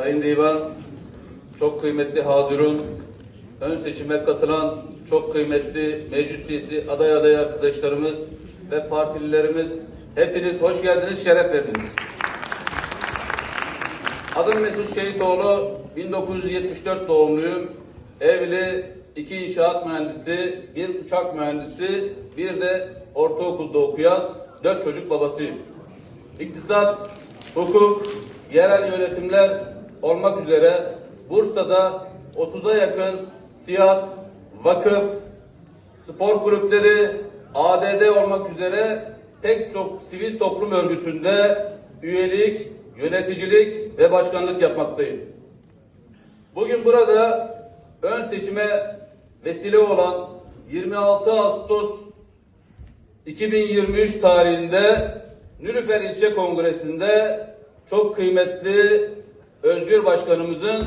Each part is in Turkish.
Sayın Divan, çok kıymetli Hazirun, ön seçime katılan çok kıymetli meclis üyesi aday aday arkadaşlarımız ve partililerimiz hepiniz hoş geldiniz, şeref verdiniz. Adım Mesut Şehitoğlu, 1974 doğumluyum. Evli, iki inşaat mühendisi, bir uçak mühendisi, bir de ortaokulda okuyan dört çocuk babasıyım. İktisat, hukuk, yerel yönetimler olmak üzere Bursa'da 30'a yakın SİAD, vakıf, spor kulüpleri, ADD olmak üzere pek çok sivil toplum örgütünde üyelik, yöneticilik ve başkanlık yapmaktayım. Bugün burada ön seçime vesile olan 26 Ağustos 2023 tarihinde Nülüfer İlçe Kongresi'nde çok kıymetli Özgür Başkanımızın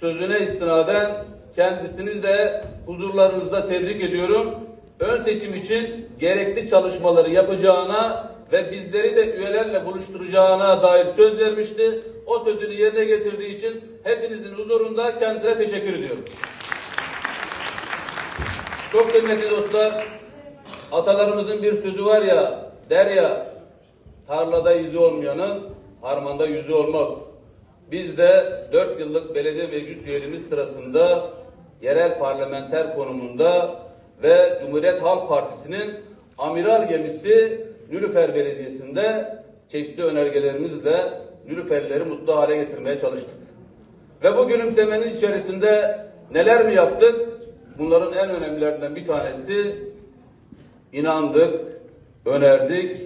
sözüne istinaden kendisini de huzurlarınızda tebrik ediyorum. Ön seçim için gerekli çalışmaları yapacağına ve bizleri de üyelerle buluşturacağına dair söz vermişti. O sözünü yerine getirdiği için hepinizin huzurunda kendisine teşekkür ediyorum. Çok kıymetli dostlar, atalarımızın bir sözü var ya, der ya, tarlada izi olmayanın harmanda yüzü olmaz. Biz de dört yıllık belediye meclis üyeliğimiz sırasında yerel parlamenter konumunda ve Cumhuriyet Halk Partisi'nin amiral gemisi Nülüfer Belediyesi'nde çeşitli önergelerimizle Nülüferlileri mutlu hale getirmeye çalıştık. Ve bu gülümsemenin içerisinde neler mi yaptık? Bunların en önemlilerinden bir tanesi inandık, önerdik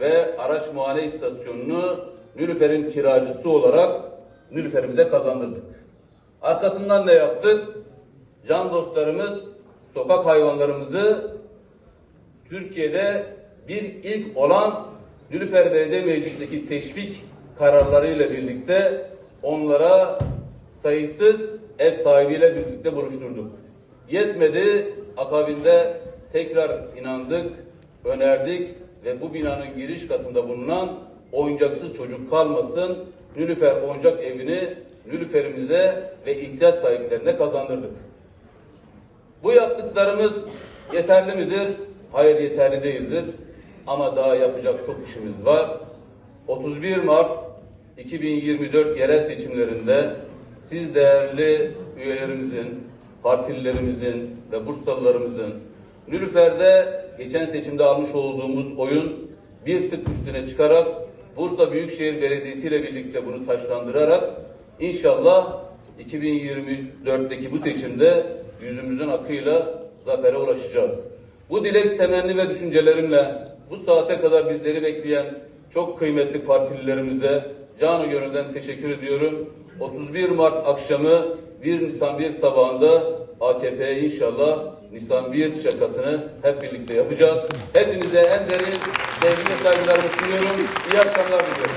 ve araç muayene istasyonunu Nülüfer'in kiracısı olarak Nülüfer'imize kazandırdık. Arkasından ne yaptık? Can dostlarımız sokak hayvanlarımızı Türkiye'de bir ilk olan Nülüfer Belediye Meclisi'ndeki teşvik kararlarıyla birlikte onlara sayısız ev sahibiyle birlikte buluşturduk. Yetmedi, akabinde tekrar inandık, önerdik ve bu binanın giriş katında bulunan oyuncaksız çocuk kalmasın, Nülüfer oyuncak evini Nülüfer'imize ve ihtiyaç sahiplerine kazandırdık. Bu yaptıklarımız yeterli midir? Hayır yeterli değildir. Ama daha yapacak çok işimiz var. 31 Mart 2024 yerel seçimlerinde siz değerli üyelerimizin, partililerimizin ve Bursalılarımızın Nülüfer'de geçen seçimde almış olduğumuz oyun bir tık üstüne çıkarak Bursa Büyükşehir Belediyesi ile birlikte bunu taşlandırarak inşallah 2024'teki bu seçimde yüzümüzün akıyla zafere ulaşacağız. Bu dilek, temenni ve düşüncelerimle bu saate kadar bizleri bekleyen çok kıymetli partililerimize canı gönülden teşekkür ediyorum. 31 Mart akşamı 1 Nisan 1 sabahında AKP'ye inşallah Nisan 1 şakasını hep birlikte yapacağız. Hepinize en derin sevgi ve saygılarımı sunuyorum. İyi akşamlar diliyorum.